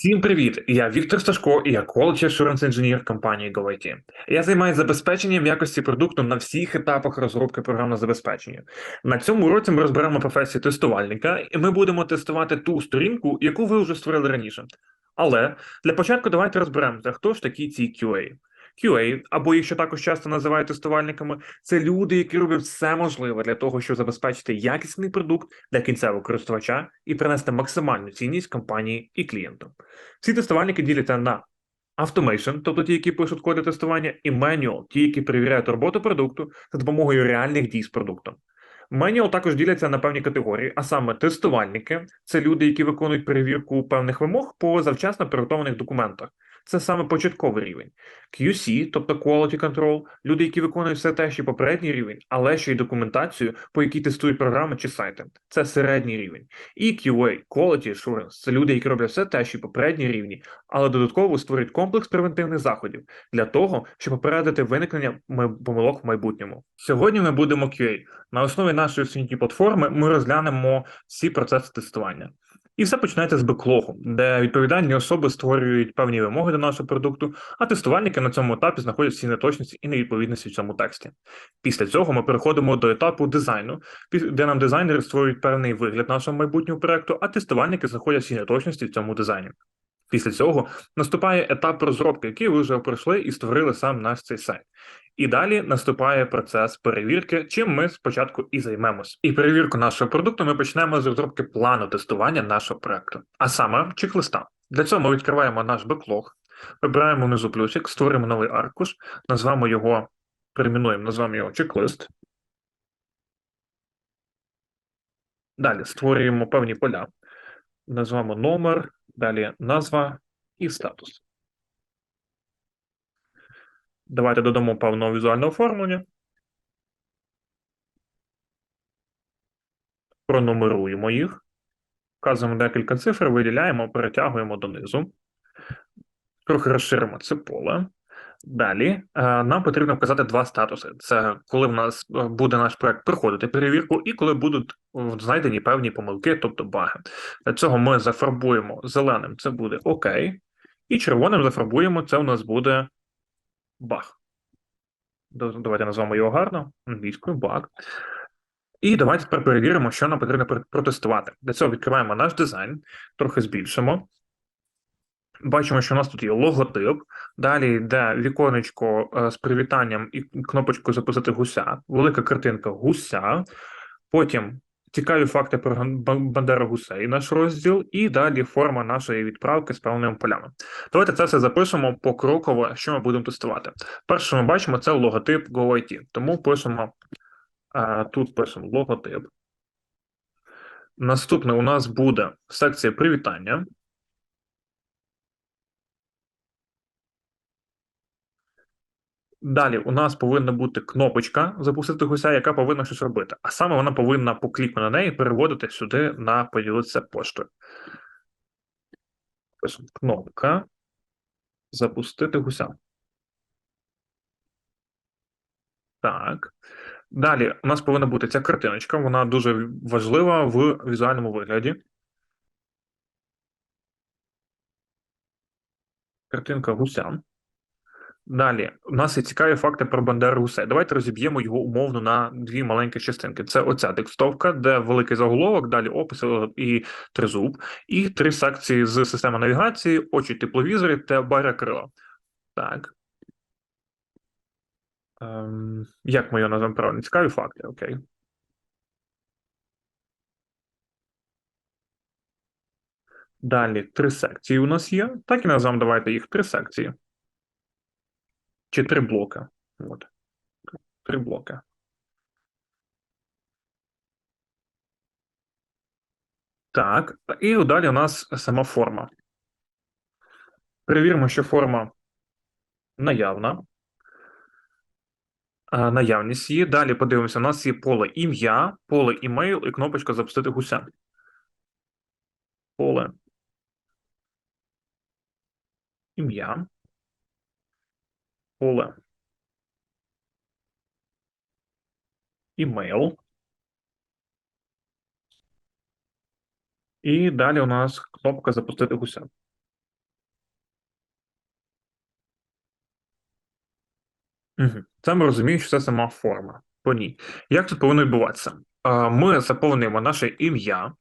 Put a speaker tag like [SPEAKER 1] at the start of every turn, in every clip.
[SPEAKER 1] Всім привіт! Я Віктор Сташко і я Quality Assurance Engineer компанії GoIT. Я займаюся забезпеченням якості продукту на всіх етапах розробки програмного забезпечення. На цьому уроці ми розберемо професію тестувальника, і ми будемо тестувати ту сторінку, яку ви вже створили раніше. Але для початку давайте розберемося, хто ж такі ці QA. QA, або їх ще також часто називають тестувальниками, це люди, які роблять все можливе для того, щоб забезпечити якісний продукт для кінцевого користувача і принести максимальну цінність компанії і клієнту. Ці тестувальники діляться на Automation, тобто ті, які пишуть коди тестування, і Manual, ті, які перевіряють роботу продукту за допомогою реальних дій з продуктом. Manual також діляться на певні категорії, а саме тестувальники це люди, які виконують перевірку певних вимог по завчасно приготованих документах. Це саме початковий рівень. QC, тобто Quality Control, люди, які виконують все те, що попередній рівень, але ще й документацію, по якій тестують програми чи сайти. Це середній рівень. І QA, Quality Assurance, це люди, які роблять все те, що й попередній рівні, але додатково створюють комплекс превентивних заходів для того, щоб попередити виникнення помилок в майбутньому. Сьогодні ми будемо QA. На основі нашої освітньої платформи ми розглянемо всі процеси тестування. І все починається з беклогу, де відповідальні особи створюють певні вимоги до нашого продукту, а тестувальники на цьому етапі знаходять всі неточності і невідповідності в цьому тексті. Після цього ми переходимо до етапу дизайну, де нам дизайнери створюють певний вигляд нашого майбутнього проекту, а тестувальники знаходять всі неточності в цьому дизайні. Після цього наступає етап розробки, який ви вже пройшли і створили сам наш цей сайт. І далі наступає процес перевірки, чим ми спочатку і займемось. І перевірку нашого продукту ми почнемо з розробки плану тестування нашого проекту, а саме чек-листа. Для цього ми відкриваємо наш беклог, вибираємо внизу плюсик, створимо новий аркуш, назвемо його, перейменуємо, назвемо його чек-лист. Далі створюємо певні поля, назвемо номер, далі назва і статус. Давайте додамо певного візуального оформлення. Пронумеруємо їх. Вказуємо декілька цифр, виділяємо, перетягуємо донизу. Трохи розширимо це поле. Далі е, нам потрібно вказати два статуси: це коли в нас е, буде наш проект проходити перевірку, і коли будуть знайдені певні помилки, тобто баги. Для цього ми зафарбуємо зеленим, це буде ОК, і червоним зафарбуємо це у нас буде баг. Давайте назвемо його гарно, англійською баг. І давайте тепер перевіримо, що нам потрібно протестувати. Для цього відкриваємо наш дизайн, трохи збільшимо. Бачимо, що у нас тут є логотип. Далі йде віконечко е, з привітанням і кнопочкою записати гуся, велика картинка гуся. Потім цікаві факти про Бандеру Гусей, наш розділ, і далі форма нашої відправки з певними полями. Давайте це все запишемо покроково, що ми будемо тестувати. Перше, що ми бачимо, це логотип GoIT. Тому пишемо а, тут пишемо логотип. Наступне у нас буде секція привітання. Далі у нас повинна бути кнопочка запустити гуся, яка повинна щось робити. А саме вона повинна по кліку на неї переводити сюди на поділитися поштою. Кнопка запустити гуся. Так. Далі у нас повинна бути ця картиночка, вона дуже важлива в візуальному вигляді. Картинка гуся. Далі, у нас є цікаві факти про Бандеру Гусей. Давайте розіб'ємо його умовно на дві маленькі частинки. Це оця текстовка, де великий заголовок, далі опис і тризуб, і три секції з системи навігації, очі тепловізори та баря крила. Так. Ем, Як ми його назвемо правильно? Цікаві факти, окей. Далі три секції у нас є. Так і назвемо давайте їх три секції. Чи три блока. От. Три блока. Так, і далі у нас сама форма. Перевіримо, що форма наявна. Наявність її. Далі подивимося, у нас є поле ім'я, поле імейл і кнопочка запустити гуся. Поле. Ім'я поле email. І далі у нас кнопка запустити гуся. Угу. Це ми розуміємо, що це сама форма. По ній. Як тут повинно відбуватися? Ми заповнюємо наше ім'я.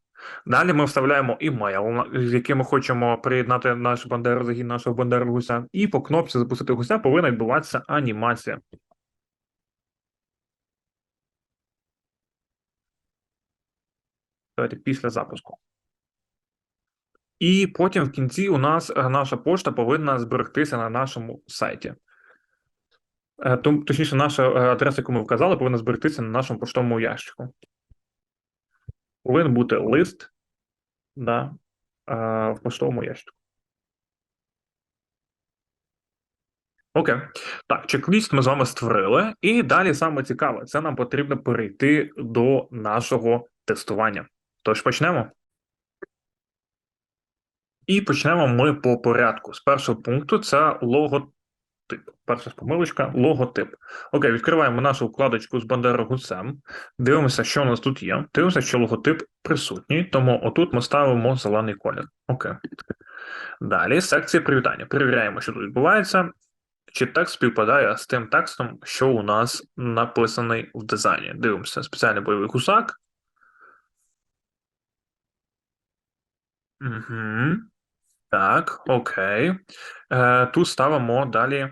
[SPEAKER 1] Далі ми вставляємо імейл, з яким ми хочемо приєднати наш бандеру загін нашого бандеру гуся, і по кнопці запустити гуся повинна відбуватися анімація. Давайте після запуску. І потім в кінці у нас е, наша пошта повинна зберегтися на нашому сайті. Е, точніше, наша е, адреса, яку ми вказали, повинна зберегтися на нашому поштовому ящику. Повинен бути лист да, в поштовому ящику. Окей. Так, чек-ліст ми з вами створили. І далі саме цікаве, це нам потрібно перейти до нашого тестування. Тож почнемо. І почнемо ми по порядку. З першого пункту це логотип. Перша помилочка, логотип. Окей, відкриваємо нашу вкладочку з Бандера Гусем. Дивимося, що у нас тут є. Дивимося, що логотип присутній, тому отут ми ставимо зелений колір. Окей. Далі секція привітання. Перевіряємо, що тут відбувається. Чи текст співпадає з тим текстом, що у нас написаний в дизайні. Дивимося, спеціальний бойовий гусак. Угу. Так, окей. Е, Тут ставимо далі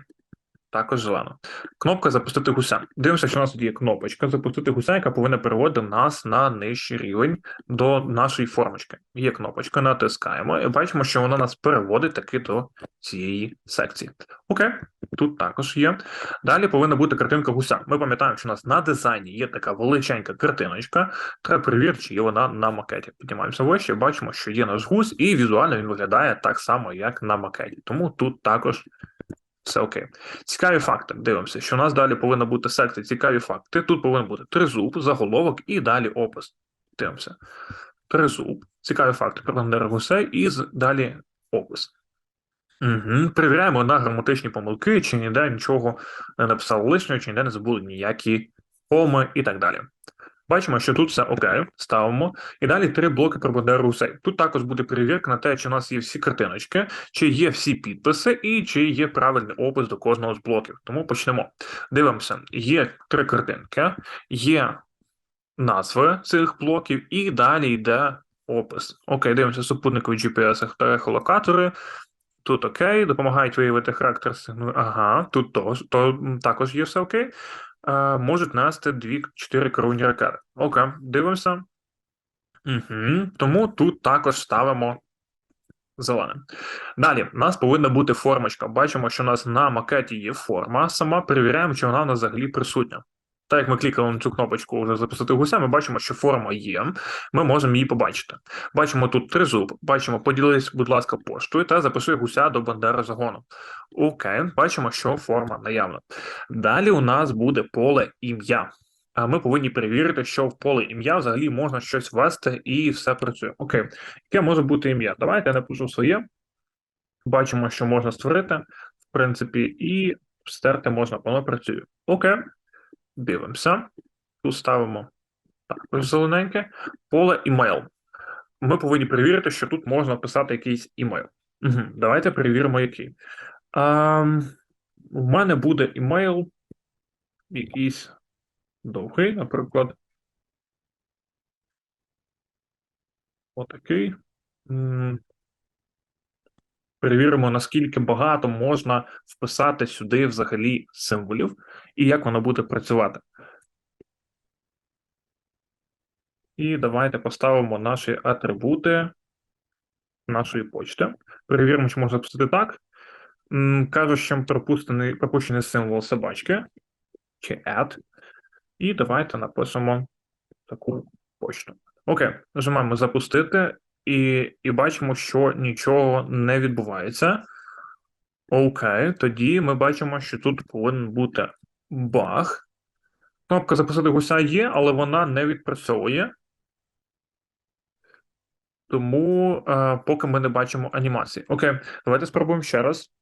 [SPEAKER 1] також зелено. Кнопка запустити гуся. Дивимося, що у нас тут є кнопочка запустити гуся, яка повинна переводити нас на нижчий рівень до нашої формочки. Є кнопочка, натискаємо і бачимо, що вона нас переводить таки до цієї секції. Окей, тут також є. Далі повинна бути картинка гуся. Ми пам'ятаємо, що у нас на дизайні є така величенька картиночка. Треба перевірити, чи є вона на макеті. Піднімаємося вище, бачимо, що є наш гусь, і візуально він виглядає так само, як на макеті. Тому тут також все окей. Цікаві факти. Дивимося, що у нас далі повинна бути секція цікаві факти. Тут повинен бути тризуб, заголовок і далі опис. Дивимося. Тризуб, цікаві факти про Гусей і далі опис. Угу. Перевіряємо на граматичні помилки, чи ніде нічого не написали лишнього, чи ніде не забули ніякі коми і так далі. Бачимо, що тут все окей, ставимо. І далі три блоки про Бандеру Русей. Тут також буде перевірка на те, чи у нас є всі картиночки, чи є всі підписи, і чи є правильний опис до кожного з блоків. Тому почнемо. Дивимося: є три картинки, є назви цих блоків, і далі йде опис. Окей, дивимося супутникові GPS та ехолокатори. Тут окей, допомагають виявити характер сигналу. Ага, тут то, то також є все окей можуть нести 2-4 керовані ракети. Окей, дивимося. Угу. Тому тут також ставимо зелене. Далі, у нас повинна бути формочка. Бачимо, що у нас на макеті є форма. Сама перевіряємо, чи вона у нас взагалі присутня. Так як ми клікали на цю кнопочку вже запустити гуся, ми бачимо, що форма є, ми можемо її побачити. Бачимо тут тризуб, бачимо, поділись, будь ласка, поштою та запиши гуся до бандери загону. Окей, бачимо, що форма наявна. Далі у нас буде поле ім'я. Ми повинні перевірити, що в поле ім'я взагалі можна щось ввести і все працює. Окей, яке може бути ім'я? Давайте я напишу своє. Бачимо, що можна створити, в принципі, і стерти можна, воно працює. Окей. Дивимося. Тут ставимо також зелененьке поле імейл. Ми повинні перевірити, що тут можна писати якийсь імейл. Угу. Давайте перевіримо, який. А, У мене буде імейл якийсь довгий, наприклад. Отакий. Перевіримо, наскільки багато можна вписати сюди взагалі символів і як воно буде працювати. І давайте поставимо наші атрибути нашої почти. Перевіримо, чи можна запустити так. Кажу, що пропущений, пропущений символ собачки чи add. І давайте напишемо таку почту. Окей, нажимаємо запустити і і бачимо, що нічого не відбувається. Окей, тоді ми бачимо, що тут повинен бути баг. Кнопка записати гуся є, але вона не відпрацьовує. Тому е, поки ми не бачимо анімації. Окей, давайте спробуємо ще раз.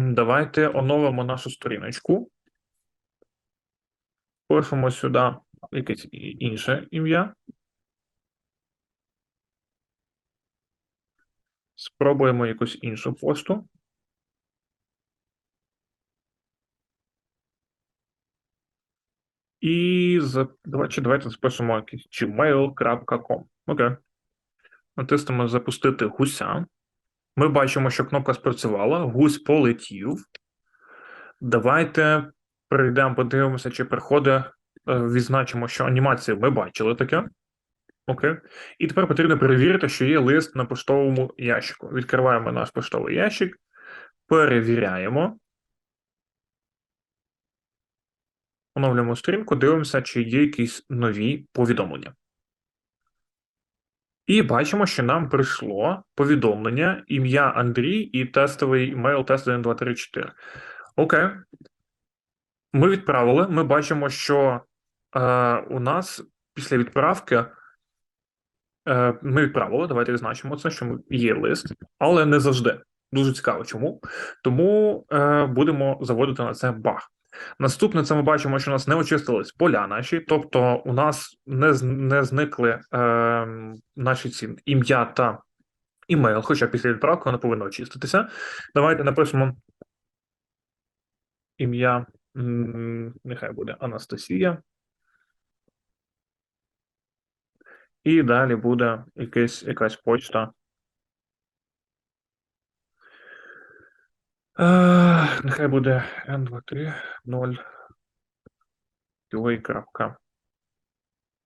[SPEAKER 1] Давайте оновимо нашу сторіночку. Пишемо сюди якесь інше ім'я. Спробуємо якусь іншу пошту. І за... давайте, давайте запишемо gmail.com. Окей. Натиснемо запустити гуся. Ми бачимо, що кнопка спрацювала, гусь полетів. Давайте перейдемо, подивимося, чи приходить. е, Відзначимо, що анімацію ми бачили таке. Окей. І тепер потрібно перевірити, що є лист на поштовому ящику. Відкриваємо наш поштовий ящик, перевіряємо. Оновлюємо сторінку, дивимося, чи є якісь нові повідомлення. І бачимо, що нам прийшло повідомлення, ім'я Андрій і тестовий імейл тест 1234. Окей. Ми відправили. Ми бачимо, що е, у нас після відправки ми відправили. Давайте відзначимо це, що є лист, але не завжди. Дуже цікаво, чому. Тому е, будемо заводити на це баг. Наступне, це ми бачимо, що у нас не очистились поля наші, тобто у нас не, не зникли е, наші ці ім'я та імейл, хоча після відправки воно повинно очиститися. Давайте напишемо ім'я, нехай буде Анастасія. І далі буде якась, якась почта. Е, нехай буде N230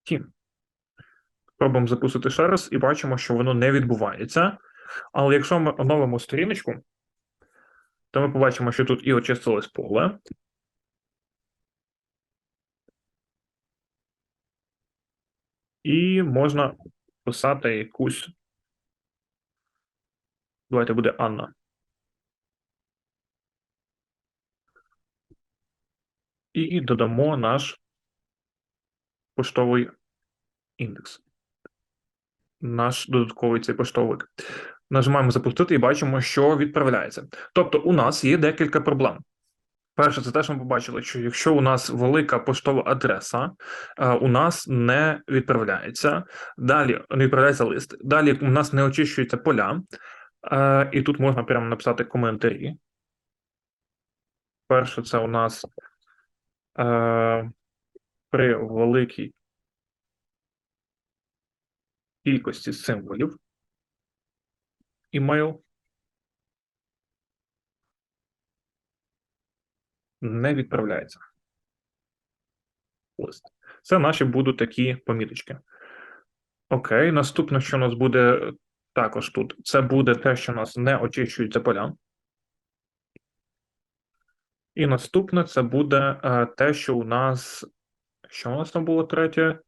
[SPEAKER 1] Тім. Пробуємо запустити ще раз і бачимо, що воно не відбувається. Але якщо ми оновимо сторіночку, то ми побачимо, що тут і очистилось поле. І можна писати якусь. Давайте буде Анна. І додамо наш поштовий індекс. Наш додатковий цей поштовик. Нажимаємо запустити і бачимо, що відправляється. Тобто, у нас є декілька проблем. Перше, це те, що ми побачили, що якщо у нас велика поштова адреса, е, у нас не відправляється. Далі не відправляється лист. Далі у нас не очищуються поля, е, і тут можна прямо написати коментарі. Перше, це у нас е, при великій кількості символів імейл не відправляється. Лист. Це наші будуть такі поміточки. Окей, наступне, що у нас буде також тут, це буде те, що нас не очищуються поля. І наступне це буде е, те, що у нас. Що у нас там було третє?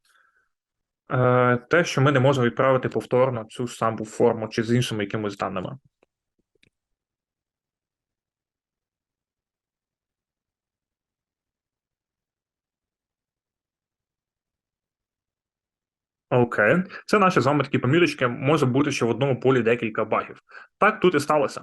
[SPEAKER 1] Е, те, що ми не можемо відправити повторно цю саму форму чи з іншими якимись даними. Окей, це наші з вами такі поміточки. Може бути, що в одному полі декілька багів. Так тут і сталося.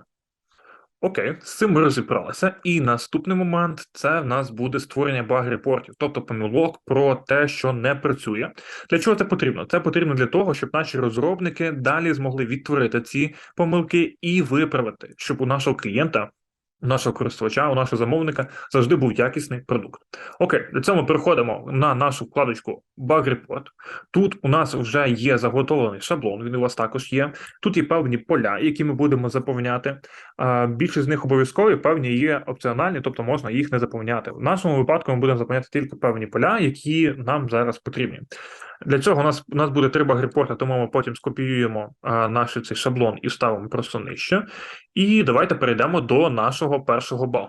[SPEAKER 1] Окей, з цим ми розібралися. І наступний момент це в нас буде створення баг-репортів, тобто помилок про те, що не працює. Для чого це потрібно? Це потрібно для того, щоб наші розробники далі змогли відтворити ці помилки і виправити, щоб у нашого клієнта. У нашого користувача, у нашого замовника завжди був якісний продукт. Окей, для цього ми переходимо на нашу вкладочку Bug Report. Тут у нас вже є заготовлений шаблон, він у вас також є. Тут є певні поля, які ми будемо заповняти. Більшість з них обов'язкові, певні є опціональні, тобто можна їх не заповняти. В нашому випадку ми будемо заповняти тільки певні поля, які нам зараз потрібні. Для цього у нас у нас буде три баг-репорти, тому ми потім скопіюємо а, наш цей шаблон і вставимо просто нижче. І давайте перейдемо до нашого першого багу.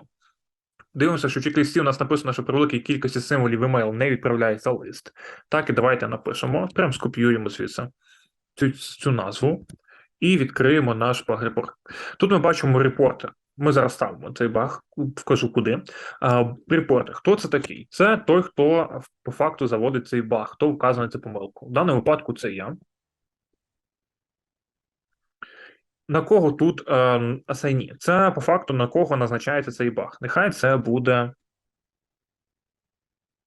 [SPEAKER 1] Дивимося, що в чек-листі у нас написано, що при великій кількості символів email не відправляється лист. Так, і давайте напишемо, прям скопіюємо звідси цю, цю назву і відкриємо наш баг-репорт. Тут ми бачимо репорти. Ми зараз ставимо цей баг, вкажу куди. А, Хто це такий? Це той, хто по факту заводить цей баг, хто вказує цю помилку. В даному випадку це я. На кого тут е? Це по факту на кого назначається цей баг. Нехай це буде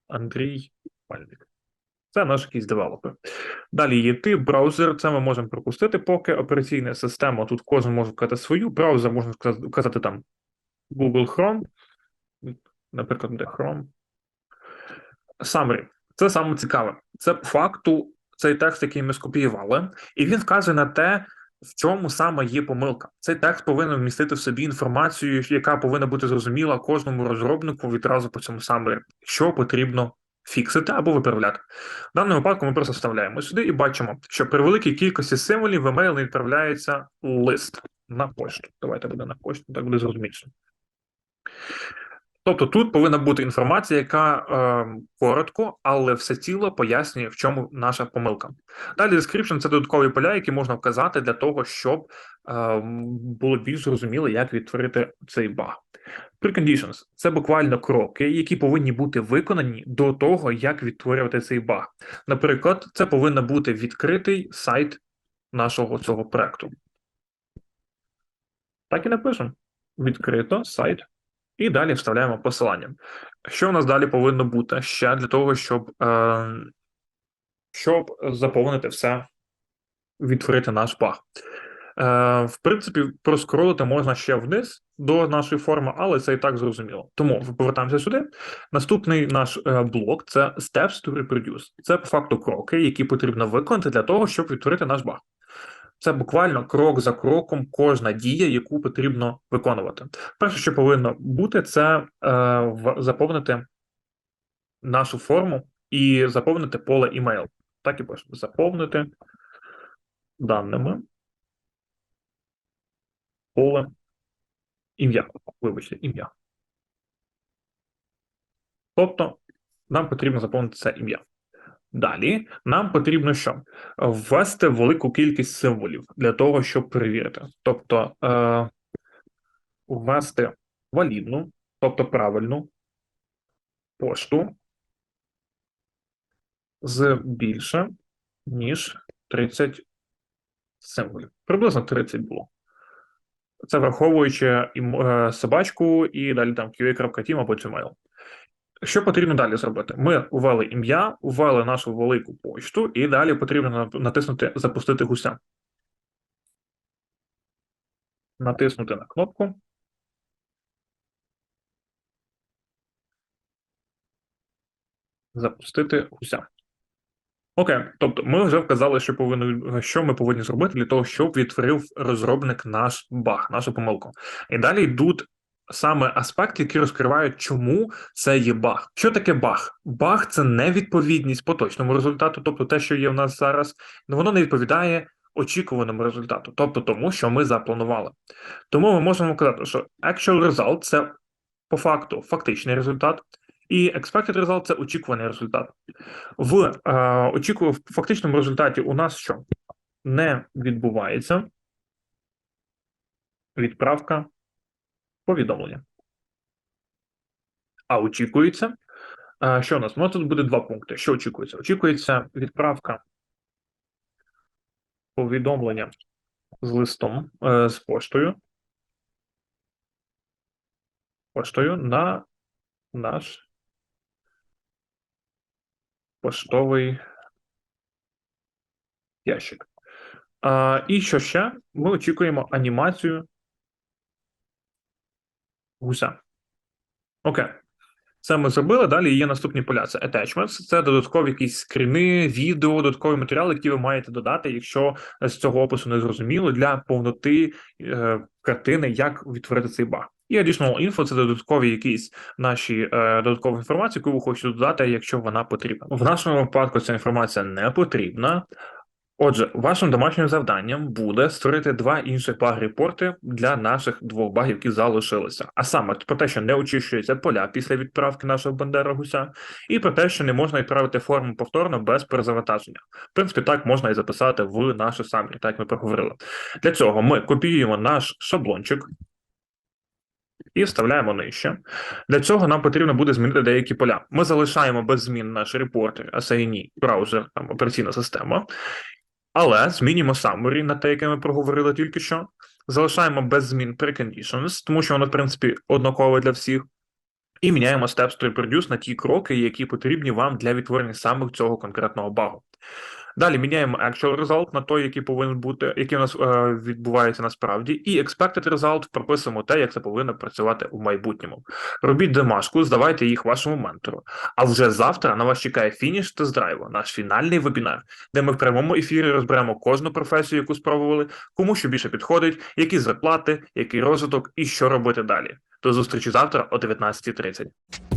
[SPEAKER 1] Андрій Пальник. Це наш якийсь девелопер. Далі є тип, браузер. Це ми можемо пропустити, поки операційна система. Тут кожен може вказати свою. Браузер можна вказати, там Google Chrome. Наприклад, де Chrome. summary. Це саме цікаве. Це по факту цей текст, який ми скопіювали, і він вказує на те, в чому саме є помилка. Цей текст повинен вмістити в собі інформацію, яка повинна бути зрозуміла кожному розробнику відразу по цьому summary, що потрібно фіксити або виправляти. В даному випадку ми просто вставляємо сюди і бачимо, що при великій кількості символів в емейл не відправляється лист на пошту. Давайте буде на пошту, так буде зрозуміліше. Тобто тут повинна бути інформація, яка е, коротко, але все ціло пояснює, в чому наша помилка. Далі description – це додаткові поля, які можна вказати для того, щоб е, було більш зрозуміло, як відтворити цей баг. Preconditions – це буквально кроки, які повинні бути виконані до того, як відтворювати цей баг. Наприклад, це повинен бути відкритий сайт нашого цього проекту. Так і напишемо: відкрито сайт. І далі вставляємо посилання. Що у нас далі повинно бути ще для того, щоб е, щоб заповнити все, відтворити наш баг? Е, В принципі, проскролити можна ще вниз до нашої форми, але це і так зрозуміло. Тому повертаємося сюди. Наступний наш е, блок це Steps to Reproduce. Це по факту кроки, які потрібно виконати для того, щоб відтворити наш баг. Це буквально крок за кроком кожна дія, яку потрібно виконувати. Перше, що повинно бути, це е, заповнити нашу форму і заповнити поле email. Так і пишемо. Заповнити даними поле ім'я. Вибачте, ім'я. Тобто, нам потрібно заповнити це ім'я. Далі нам потрібно що? Ввести велику кількість символів для того, щоб перевірити. Тобто е, ввести валідну, тобто правильну пошту з більше, ніж 30 символів. Приблизно 30 було. Це враховуючи е, собачку і далі там qa.team або Gmail. Що потрібно далі зробити? Ми ввели ім'я, ввели нашу велику почту, і далі потрібно натиснути Запустити гуся. Натиснути на кнопку. Запустити гуся. Окей, тобто ми вже вказали, що повинно, що ми повинні зробити для того, щоб відтворив розробник наш баг, нашу помилку. І далі йдуть саме аспекти, які розкривають, чому це є баг. Що таке баг? Баг це невідповідність поточному результату, тобто те, що є в нас зараз, воно не відповідає очікуваному результату, тобто тому, що ми запланували. Тому ми можемо казати, що actual result – це по факту фактичний результат. І expected result – це очікуваний результат. В е, очікую, в фактичному результаті у нас що не відбувається відправка повідомлення. А очікується, е, що у нас? Ну, тут буде два пункти. Що очікується? Очікується відправка повідомлення з листом е, з поштою. Поштою на наш поштовий ящик. А, І що ще? Ми очікуємо анімацію гуся. Окей. Це ми зробили. Далі є наступні поля. Це attachments, це додаткові якісь скріни, відео, додаткові матеріали, які ви маєте додати, якщо з цього опису не зрозуміло для повноти е, картини, як відтворити цей баг. І additional info – це додаткові якісь наші е, додаткові інформації, яку ви хочете додати, якщо вона потрібна. В нашому випадку ця інформація не потрібна. Отже, вашим домашнім завданням буде створити два інші баг-репорти для наших двох багів, які залишилися. А саме про те, що не очищується поля після відправки нашого бандера гуся, і про те, що не можна відправити форму повторно без перезавантаження. В принципі, так можна і записати в нашу самрі, так як ми проговорили. Для цього ми копіюємо наш шаблончик. І вставляємо нижче. Для цього нам потрібно буде змінити деякі поля. Ми залишаємо без змін наш репортер, ASINI, браузер, там, операційна система, але змінюємо summary на те, яке ми проговорили тільки що. Залишаємо без змін preconditions, тому що воно, в принципі, однакове для всіх. І міняємо steps to reproduce на ті кроки, які потрібні вам для відтворення саме цього конкретного багу. Далі міняємо actual result на той, який повинен бути, який у нас е, відбувається насправді, і expected result прописуємо те, як це повинно працювати у майбутньому. Робіть домашку, здавайте їх вашому ментору. А вже завтра на вас чекає фініш тест-драйву, наш фінальний вебінар, де ми в прямому ефірі розберемо кожну професію, яку спробували, кому що більше підходить, які зарплати, який розвиток і що робити далі. До зустрічі завтра о 19.30.